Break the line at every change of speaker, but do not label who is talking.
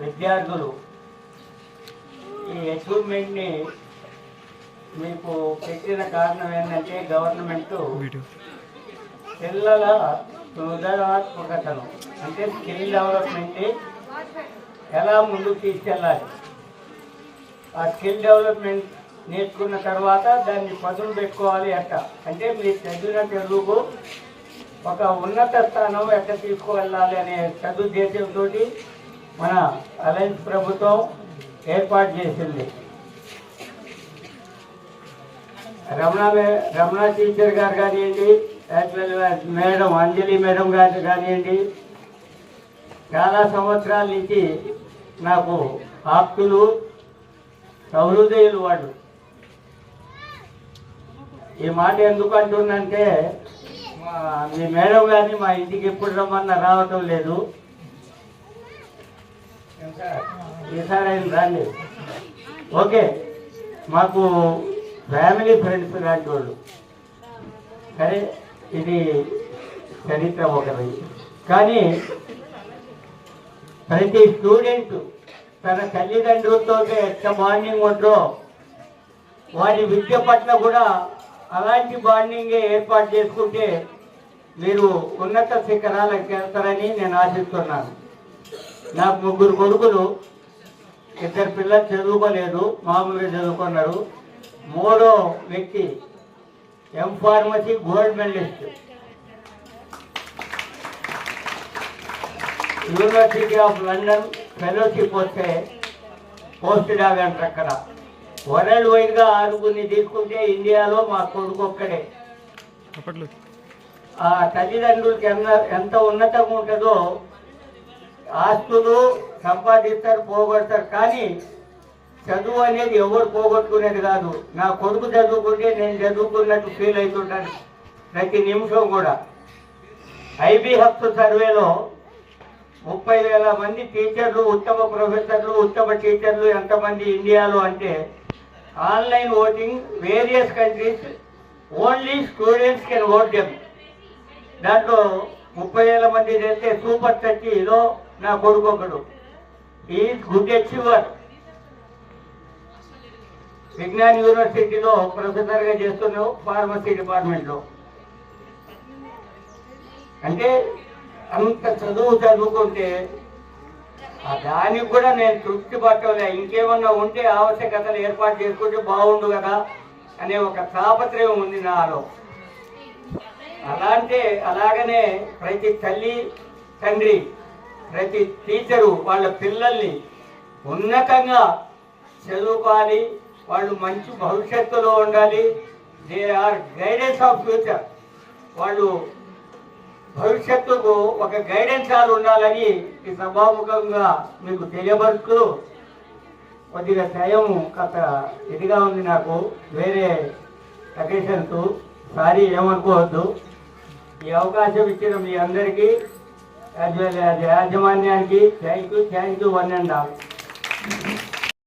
విద్యార్థులు ఈ ఎక్విప్మెంట్ని మీకు పెట్టిన కారణం ఏంటంటే గవర్నమెంట్ పిల్లల సృజనాత్మకతను అంటే స్కిల్ డెవలప్మెంట్ ఎలా ముందుకు తీసుకెళ్ళాలి? ఆ స్కిల్ డెవలప్మెంట్ నేర్చుకున్న తర్వాత దాన్ని పదును పెట్టుకోవాలి ఎట్ట అంటే మీరు చదివిన తెలుగు ఒక ఉన్నత స్థానం ఎట్ట తీసుకువెళ్ళాలి అనే సదుద్దేశంతో మన అలయన్స్ ప్రభుత్వం ఏర్పాటు చేసింది. రమణ మే- రమణ టీచర్ గారు కానివ్వండి మేడం అంజలి మేడం గారు కానివ్వండి చాలా సంవత్సరాల నుంచి నాకు ఆప్తులు సహృదయులు వాళ్ళు. ఈ మాట ఎందుకు అంటున్నంటే మీ మేడం గారిని మా ఇంటికి ఎప్పుడు రమ్మన్నా రావటం లేదు. ఈసారి ఆయన రాండి ఓకే మాకు ఫ్యామిలీ ఫ్రెండ్స్ లాంటి వాళ్ళు. సరే ఇది చరిత్ర ఒకరి కానీ ప్రతి స్టూడెంట్ తన తల్లిదండ్రులతో ఎంత బాండింగ్ ఉందో వారి విద్య పట్ల కూడా అలాంటి బాండింగే ఏర్పాటు చేసుకుంటే మీరు ఉన్నత శిఖరాలకు వెళ్తారని నేను ఆశిస్తున్నాను. నాకు ముగ్గురు కొడుకులు ఇద్దరు పిల్లలు చదువుకోలేదు మామూలుగా చదువుకున్నారు మూడో వ్యక్తి M pharmacy gold medalist university of London fellowship వస్తే పోస్ట్ డాగ్ అంటారు అక్కడ వరల్డ్ వైడ్గా ఆరుగురిని తీసుకుంటే ఇండియాలో మా కొడుకు ఒక్కడే. ఆ తల్లిదండ్రులకి ఎంత ఎంత ఉన్నతంగా ఉంటుందో ఆస్తులు సంపాదిస్తారు పోగొడతారు. కానీ చదువు అనేది ఎవరు పోగొట్టుకునేది కాదు. నా కొడుకు చదువుకుంటే నేను చదువుకున్నట్టు ఫీల్ అవుతుంటాను. ప్రతి నిమిషం కూడా. ఐబీ హక్స్ సర్వేలో ముప్పై వేల మంది టీచర్లు ఉత్తమ ప్రొఫెసర్లు ఉత్తమ టీచర్లు ఎంతమంది ఇండియాలో అంటే online voting various countries only students can vote them. దాంట్లో ముప్పై వేల మంది చేస్తే సూపర్ థర్టీలో నా కొడుకు ఒకడు. ఈ గుడ్ అచీవర్ విజ్ఞాన్ యూనివర్సిటీలో ప్రొఫెసర్గా చేస్తున్నావు ఫార్మసీ డిపార్ట్మెంట్లో. అంటే అంత చదువు చదువుకుంటే దానికి కూడా నేను తృప్తి పట్టలే. ఇంకేమన్నా ఉంటే ఆవశ్యకతలు ఏర్పాటు చేసుకుంటే బాగుండు కదా అనే ఒక తాపత్రయం ఉంది నాలో. అలాంటి అలాగనే ప్రతి తల్లి తండ్రి ప్రతి టీచరు వాళ్ళ పిల్లల్ని ఉన్నతంగా చదువుకోవాలి వాళ్ళు మంచి భవిష్యత్తులో ఉండాలి. They are guidance of future వాళ్ళు భవిష్యత్తుకు ఒక గైడెన్స్ ఆలు ఉండాలని ఈ సభాముఖంగా మీకు తెలియపరుస్తూ కొద్దిగా టైం కాస్త ఇదిగా ఉంది నాకు. వేరే అకేషన్స్ సారీ ఏమనుకోవద్దు. ఈ అవకాశం ఇచ్చిన మీ అందరికీ యాజమాన్యానికి thank you thank you one and all